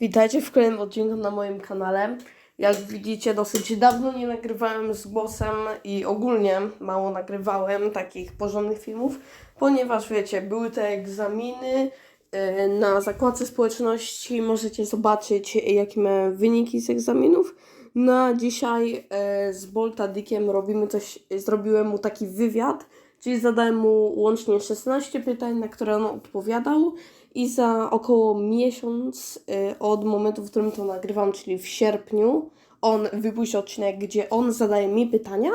Witajcie w kolejnym odcinku na moim kanale. Jak widzicie, dosyć dawno nie nagrywałem z głosem i ogólnie mało nagrywałem takich porządnych filmów, ponieważ wiecie, były te egzaminy yy, na zakładce społeczności. Możecie zobaczyć, jakie miałem wyniki z egzaminów. Na dzisiaj yy, z Bolta Dickiem robimy coś, zrobiłem mu taki wywiad, czyli zadałem mu łącznie 16 pytań, na które on odpowiadał i za około miesiąc y, od momentu, w którym to nagrywam, czyli w sierpniu, on wypuści odcinek, gdzie on zadaje mi pytania,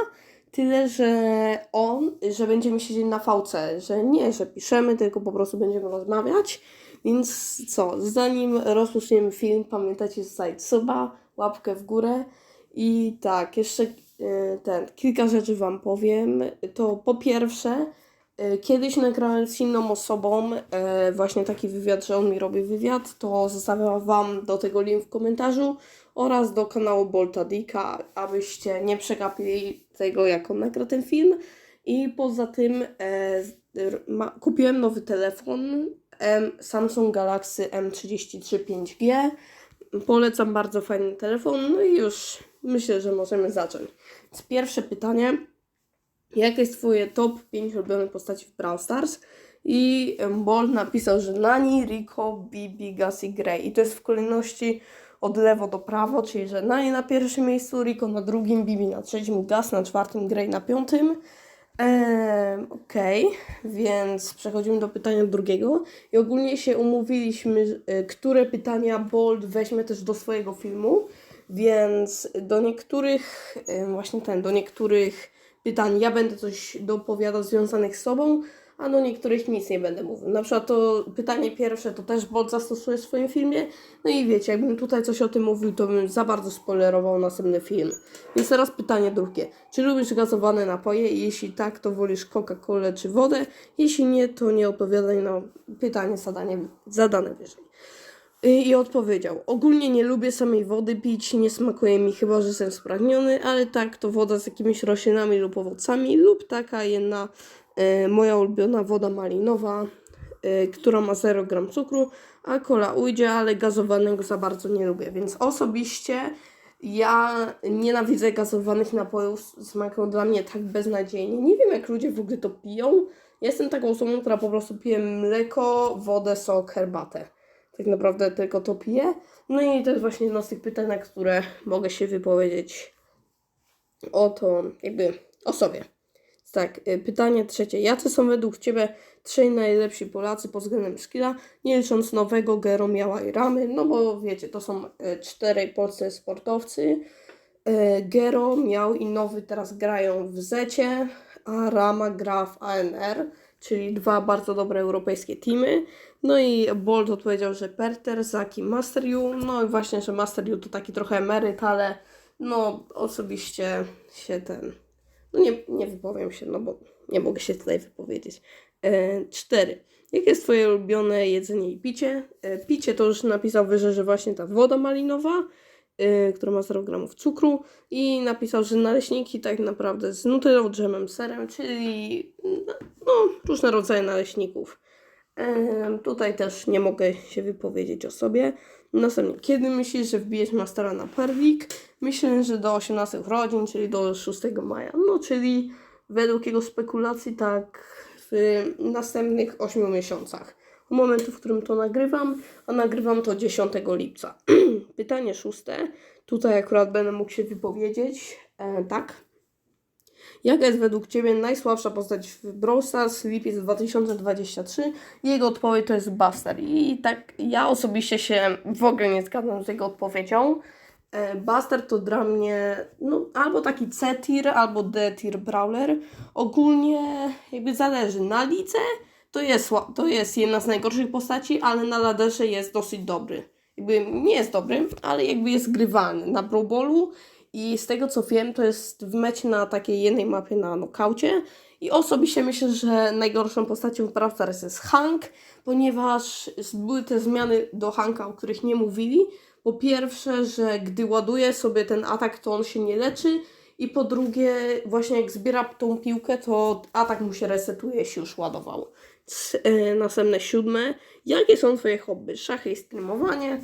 tyle, że on, że będziemy siedzieć na VC, że nie, że piszemy, tylko po prostu będziemy rozmawiać. Więc co, zanim rozpoczniemy film, pamiętajcie zostawić suba, łapkę w górę i tak, jeszcze ten, kilka rzeczy Wam powiem. To po pierwsze, y, kiedyś nagrałem z inną osobą y, właśnie taki wywiad, że on mi robi wywiad, to zostawiam Wam do tego link w komentarzu oraz do kanału Bolta Dicka, abyście nie przegapili tego, jak on nagra ten film. I poza tym e, kupiłem nowy telefon Samsung Galaxy M33 5G. Polecam bardzo fajny telefon. No i już myślę, że możemy zacząć. Więc pierwsze pytanie. Jakie jest Twoje top 5 ulubionych postaci w Brawl Stars? I em, Bolt napisał, że Nani, Rico, Bibi, Gus i Grey. I to jest w kolejności od lewo do prawo, czyli że Nani na pierwszym miejscu, Rico na drugim, Bibi na trzecim, Gus na czwartym, Grey na piątym. Okej, więc przechodzimy do pytania drugiego. I ogólnie się umówiliśmy, e, które pytania Bolt weźmie też do swojego filmu, więc do niektórych, e, właśnie ten, do niektórych pytań ja będę coś dopowiadał związanych z sobą, a do niektórych nic nie będę mówił. Na przykład to pytanie pierwsze to też Bolt zastosuje w swoim filmie. No i wiecie, jakbym tutaj coś o tym mówił, to bym za bardzo spoilerował następny film. Więc teraz pytanie drugie. Czy lubisz gazowane napoje? Jeśli tak, to wolisz Coca-Colę czy wodę? Jeśli nie, to nie odpowiadaj na pytanie zadanie, zadane wyżej. Y, I odpowiedział: Ogólnie nie lubię samej wody pić, nie smakuje mi chyba, że jestem spragniony, ale tak, to woda z jakimiś roślinami lub owocami, lub taka jedna moja ulubiona woda malinowa, y, która ma 0 gram cukru, a kola ujdzie, ale gazowanego za bardzo nie lubię. Więc osobiście ja nienawidzę gazowanych napojów, smakują dla mnie tak beznadziejnie. Nie wiem, jak ludzie w ogóle to piją. Jestem taką osobą, która po prostu pije mleko, wodę, sok, herbatę tak naprawdę tylko to piję. No i to jest właśnie jedno z tych pytań, na które mogę się wypowiedzieć o to, jakby o sobie. Tak, y, pytanie trzecie. Jacy są według Ciebie trzej najlepsi Polacy pod względem skilla, nie licząc nowego Gero, Miała i Ramy? No bo wiecie, to są y, czterej polscy sportowcy. Y, Gero, Miał i Nowy teraz grają w Zecie, a Rama gra w ANR, czyli dwa bardzo dobre europejskie teamy. No i Bolt odpowiedział, że Perter, Zaki, Master U. No i właśnie, że Master U to taki trochę emeryt, ale no osobiście się ten... No nie, nie wypowiem się, no bo nie mogę się tutaj wypowiedzieć. E, cztery. Jakie jest Twoje ulubione jedzenie i picie? E, picie to już napisał wyżej, że właśnie ta woda malinowa, e, która ma 0 gramów cukru i napisał, że naleśniki tak naprawdę z nutellą, dżemem, serem, czyli no, no, różne rodzaje naleśników. Em, tutaj też nie mogę się wypowiedzieć o sobie. Następnie, kiedy myślisz, że wbijesz mastera na perwik? Myślę, że do 18 urodzin, czyli do 6 maja. No, czyli według jego spekulacji tak w następnych 8 miesiącach. Od momentu, w którym to nagrywam, a nagrywam to 10 lipca. Pytanie szóste. Tutaj akurat będę mógł się wypowiedzieć. E, tak. Jaka jest według Ciebie najsłabsza postać w Brawl Stars lipiec 2023? Jego odpowiedź to jest Buster. I tak ja osobiście się w ogóle nie zgadzam z jego odpowiedzią. E, Buster to dla mnie no, albo taki C-tier, albo D-tier brawler. Ogólnie jakby zależy. Na lidze to jest, to jest jedna z najgorszych postaci, ale na laderze jest dosyć dobry. Jakby nie jest dobry, ale jakby jest grywalny. Na Brawl Ballu i z tego co wiem, to jest w mecie na takiej jednej mapie na nokaucie. I osobiście myślę, że najgorszą postacią w Brawl Stars jest Hank, ponieważ były te zmiany do Hanka, o których nie mówili. Po pierwsze, że gdy ładuje sobie ten atak, to on się nie leczy. I po drugie, właśnie jak zbiera tą piłkę, to atak mu się resetuje, jeśli już ładował. E, następne siódme. Jakie są Twoje hobby? Szachy i streamowanie.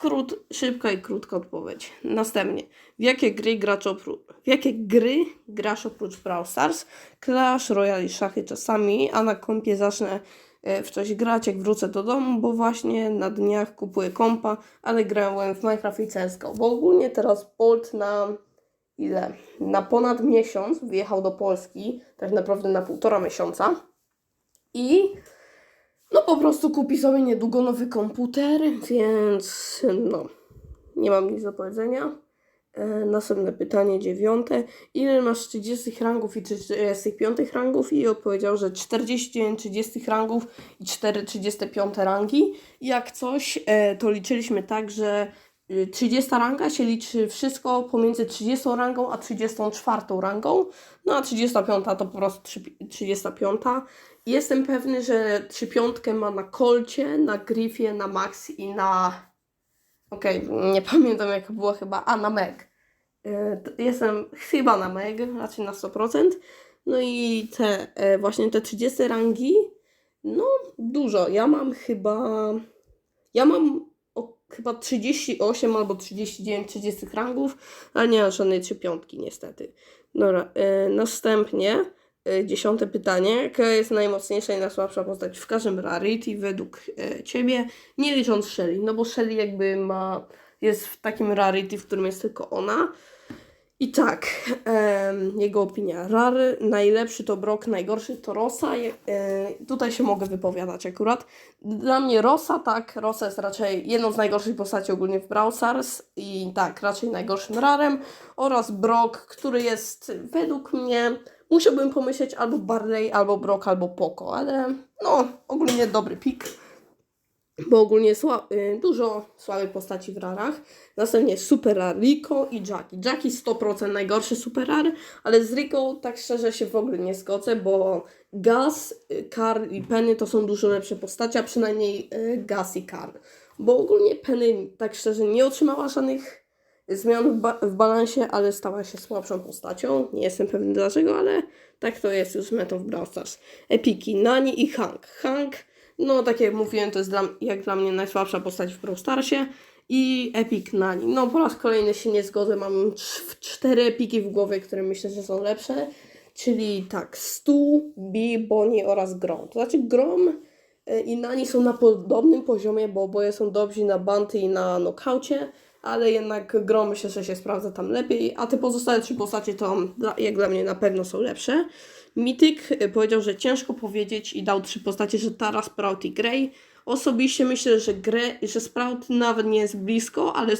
Krót, szybka i krótka odpowiedź. Następnie, w jakie gry gracz oprócz, w jakie gry grasz oprócz Brawl Stars? Clash Royale i szachy czasami, a na kompie zacznę e, w coś grać, jak wrócę do domu, bo właśnie na dniach kupuję kompa, ale grałem w Minecraft i CSGO, bo ogólnie teraz Bolt na ile? Na ponad miesiąc wyjechał do Polski, tak naprawdę na półtora miesiąca i no po prostu kupi sobie niedługo nowy komputer, więc no, nie mam nic do powiedzenia. E, następne pytanie, dziewiąte. Ile masz 30 rangów i 35 rangów? I odpowiedział, że 49 30 rangów i 4 35 rangi. Jak coś, e, to liczyliśmy tak, że y, 30 ranga się liczy wszystko pomiędzy 30 rangą a 34 rangą. No a 35 to po prostu trzy- 35. Jestem pewny, że 35 ma na Colcie, na Griffie, na Max i na Okej, nie pamiętam jaka była chyba, a na Meg. E, Jestem chyba na Meg, raczej na 100%. No i te, e, właśnie te 30 rangi, no dużo. Ja mam chyba, ja mam o, chyba 38 albo 39 30 rangów, ale nie mam żadnej 3 piątki niestety. Dobra, e, następnie dziesiąte pytanie. Jaka jest najmocniejsza i najsłabsza postać w każdym rarity według e, Ciebie? Nie licząc Shelly, no bo Shelly jakby ma, jest w takim rarity, w którym jest tylko ona. I tak, jego opinia. Rary, najlepszy to Brock, najgorszy to Rosa. E, tutaj się mogę wypowiadać akurat. Dla mnie Rosa, tak, Rosa jest raczej jedną z najgorszych postaci ogólnie w Brawl Stars i tak, raczej najgorszym rarem. Oraz Brock, który jest według mnie, musiałbym pomyśleć albo Barley, albo Brock, albo Poco, ale no, ogólnie dobry pik bo ogólnie sła, y, dużo słabych postaci w rarach. Następnie Super Rar Rico i Jackie. Jackie 100% najgorszy Super Rar, ale z Rico tak szczerze się w ogóle nie zgodzę, bo Gas, y, Karl i Penny to są dużo lepsze postacie, a przynajmniej y, Gas i Karl. Bo ogólnie Penny tak szczerze nie otrzymała żadnych zmian w, ba- w balansie, ale stała się słabszą postacią. Nie jestem pewny dlaczego, ale tak to jest już metą w Brawl Stars. Epiki, Nani i Hank. Hank no, tak jak mówiłem, to jest dla, jak dla mnie najsłabsza postać w Brawl Starsie. I Epic Nani. No, po raz kolejny się nie zgodzę. Mam cz- cztery epiki w głowie, które myślę, że są lepsze. Czyli tak, Stu, Bee, Bonnie oraz Grom. To znaczy Grom e, i Nani są na podobnym poziomie, bo oboje są dobrzy na banty i na nokaucie, ale jednak Grom myślę, że się sprawdza tam lepiej, a te pozostałe trzy postacie to jak dla mnie na pewno są lepsze. Mityk e, powiedział, że ciężko powiedzieć i dał trzy postacie, że Tara, Sprout i Grey. Osobiście myślę, że, Grey, że Sprout nawet nie jest blisko, ale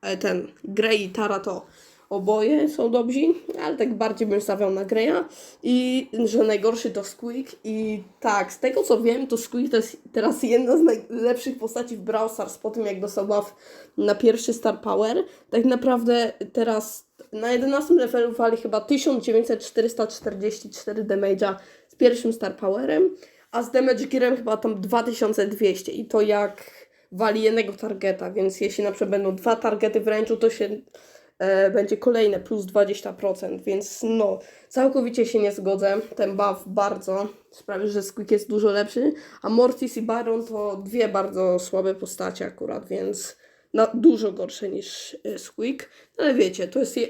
e, ten Grey i Tara to oboje są dobrzy, ale tak bardziej bym stawiał na Greya i że najgorszy to Squeak i tak, z tego co wiem, to Squeak to jest teraz jedna z najlepszych postaci w Brawl Stars po tym jak dostał buff na pierwszy Star Power. Tak naprawdę teraz na 11 levelu wali chyba 1444 damage'a z pierwszym Star Powerem, a z damage gearem chyba tam 2200 i to jak wali jednego targeta, więc jeśli na przykład będą dwa targety w range'u, to się e, będzie kolejne plus 20%, więc no, całkowicie się nie zgodzę. Ten buff bardzo sprawi, że Squeak jest dużo lepszy, a Mortis i Byron to dwie bardzo słabe postacie akurat, więc no, dużo gorsze niż e, Squeak. No, ale wiecie, to jest, je...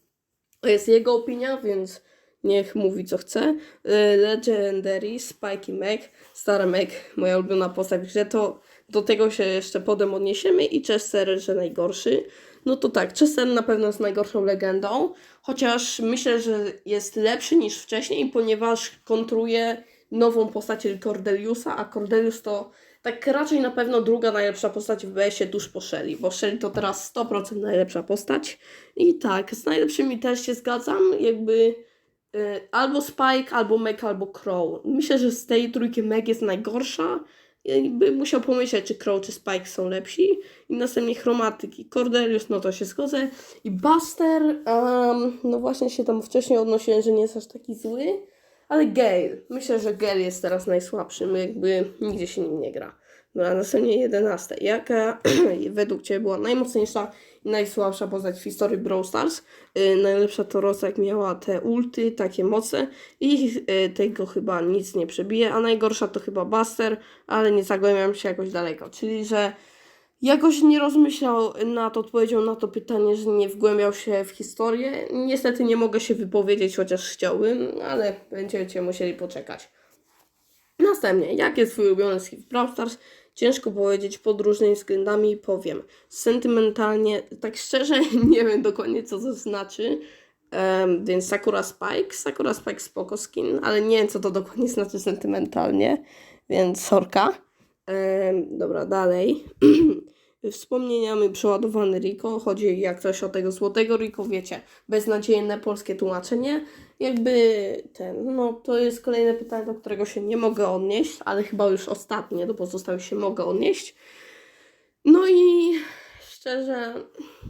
to jest jego opinia, więc niech mówi co chce. E, Legendary, Spike i Meg, stara Meg, moja ulubiona postać grze, to do tego się jeszcze potem odniesiemy i Chester, że najgorszy. No to tak, Chester na pewno jest najgorszą legendą, chociaż myślę, że jest lepszy niż wcześniej, ponieważ kontruje nową postać Cordeliusa, a Cordelius to tak raczej na pewno druga najlepsza postać w BS-ie tuż po Shelly, bo Shelly to teraz 100% najlepsza postać. I tak, z najlepszymi też się zgadzam, jakby y, albo Spike, albo Meg, albo Crow. Myślę, że z tej trójki Meg jest najgorsza, i by musiał pomyśleć, czy Crow, czy Spike są lepsi. I następnie Chromatyk i Cordelius, no to się zgodzę. I Buster, um, no właśnie się tam wcześniej odnosiłem, że nie jest aż taki zły. Ale Gale, myślę, że Gale jest teraz najsłabszym, jakby nigdzie się nim nie gra. No a następnie 11. Jaka według Ciebie była najmocniejsza najsłabsza postać w historii Brawl Stars? Yy, najlepsza to Rosa, jak miała te ulty, takie moce i yy, tego chyba nic nie przebije, a najgorsza to chyba Buster, ale nie zagłębiam się jakoś daleko. Czyli, że jakoś nie rozmyślał nad odpowiedzią na to pytanie, że nie wgłębiał się w historię. Niestety nie mogę się wypowiedzieć, chociaż chciałbym, ale będziecie musieli poczekać. Następnie, jaki jest twój ulubiony skin w Brawl Stars? Ciężko powiedzieć pod różnymi względami, powiem. Sentymentalnie, tak szczerze, nie wiem dokładnie co to znaczy. Em, więc Sakura Spike, Sakura Spike spoko skin, ale nie wiem co to dokładnie znaczy sentymentalnie, więc sorka. Em, dobra, dalej. Wspomnieniami przeładowany Rico. Chodzi jak coś o tego złotego Rico, wiecie, beznadziejne polskie tłumaczenie. Jakby ten, no to jest kolejne pytanie, do którego się nie mogę odnieść, ale chyba już ostatnie, do pozostałych się mogę odnieść. No i szczerze,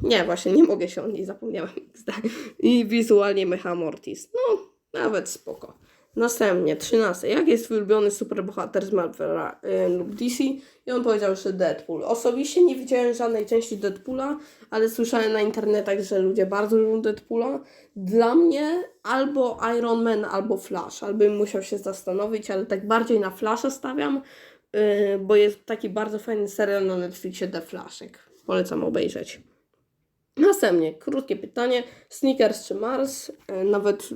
nie, właśnie nie mogę się o niej, zapomniałem. XD. I wizualnie Mecha Mortis. No, nawet spoko. Następnie, 13. Jaki jest twój ulubiony superbohater z Marvela y, lub DC? I on powiedział, że Deadpool. Osobiście nie widziałem żadnej części Deadpoola, ale słyszałem na internetach, że ludzie bardzo lubią Deadpoola. Dla mnie albo Iron Man, albo Flash. Albo bym musiał się zastanowić, ale tak bardziej na Flasha stawiam, y, bo jest taki bardzo fajny serial na Netflixie The Flashek. Polecam obejrzeć. Następnie, krótkie pytanie. Snickers czy Mars? E, Nawet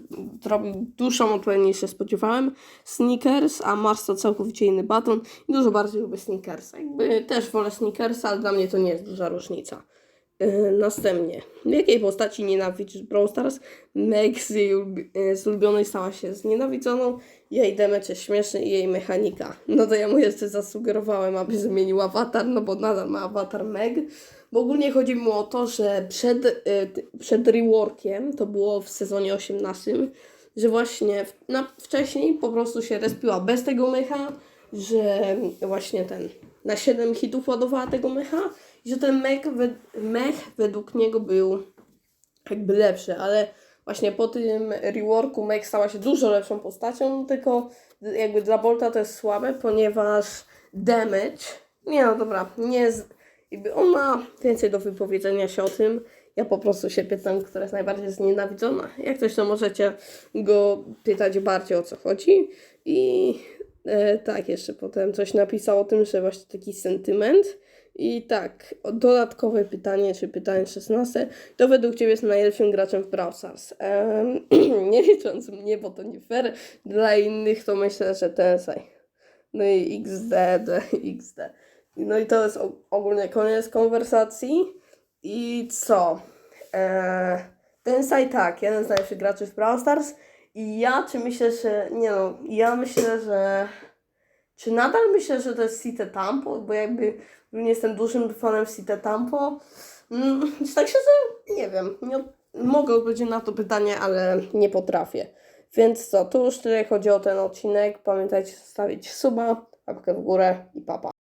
zrobił dłuższą odpowiedź niż się spodziewałem. Snickers, a Mars to całkowicie inny baton. I dużo bardziej lubię Snickersa. Jakby też wolę Snickersa, ale dla mnie to nie jest duża różnica. E, Następnie, w jakiej postaci nienawidzisz Brawl Stars? Meg z e, z ulubionej stała się znienawidzoną. Jej damage jest śmieszny i jej mechanika. No to ja mu jeszcze zasugerowałem, aby zmienił awatar, no bo nadal ma awatar Meg. Bo ogólnie chodzi mu o to, że przed, y, przed reworkiem, to było w sezonie 18, że właśnie w, na, wcześniej po prostu się respiła bez tego mecha, że właśnie ten na 7 hitów ładowała tego mecha i że ten mech, wed, mech według niego był jakby lepszy, ale właśnie po tym reworku mech stała się dużo lepszą postacią, tylko jakby dla Bolta to jest słabe, ponieważ damage, nie no dobra, nie z, jakby on ma więcej do wypowiedzenia się o tym. Ja po prostu się pytam, która jest najbardziej znienawidzona. Jak coś, to możecie go pytać bardziej o co chodzi. I e, tak, jeszcze potem coś napisał o tym, że właśnie taki sentyment. I tak, dodatkowe pytanie, czy pytanie 16. To według Ciebie jest najlepszym graczem w Brawl Stars? Em, nie licząc mnie, bo to nie fair. Dla innych to myślę, że Tensei. No i XD, XD. No i to jest ogólnie koniec konwersacji. I co? Eee, Tensai tak, jeden z najlepszych graczy w Brawl Stars. I ja czy myślę, że. Nie no, ja myślę, że. Czy nadal myślę, że to jest Cite Tampo? Bo jakby nie jestem dużym fanem Cite Tampo. Mm, tak szczerze, nie wiem. Nie, mogę odpowiedzieć na to pytanie, ale nie potrafię. Więc co, to już tyle chodzi o ten odcinek. Pamiętajcie zostawić suba, łapkę w górę i papa.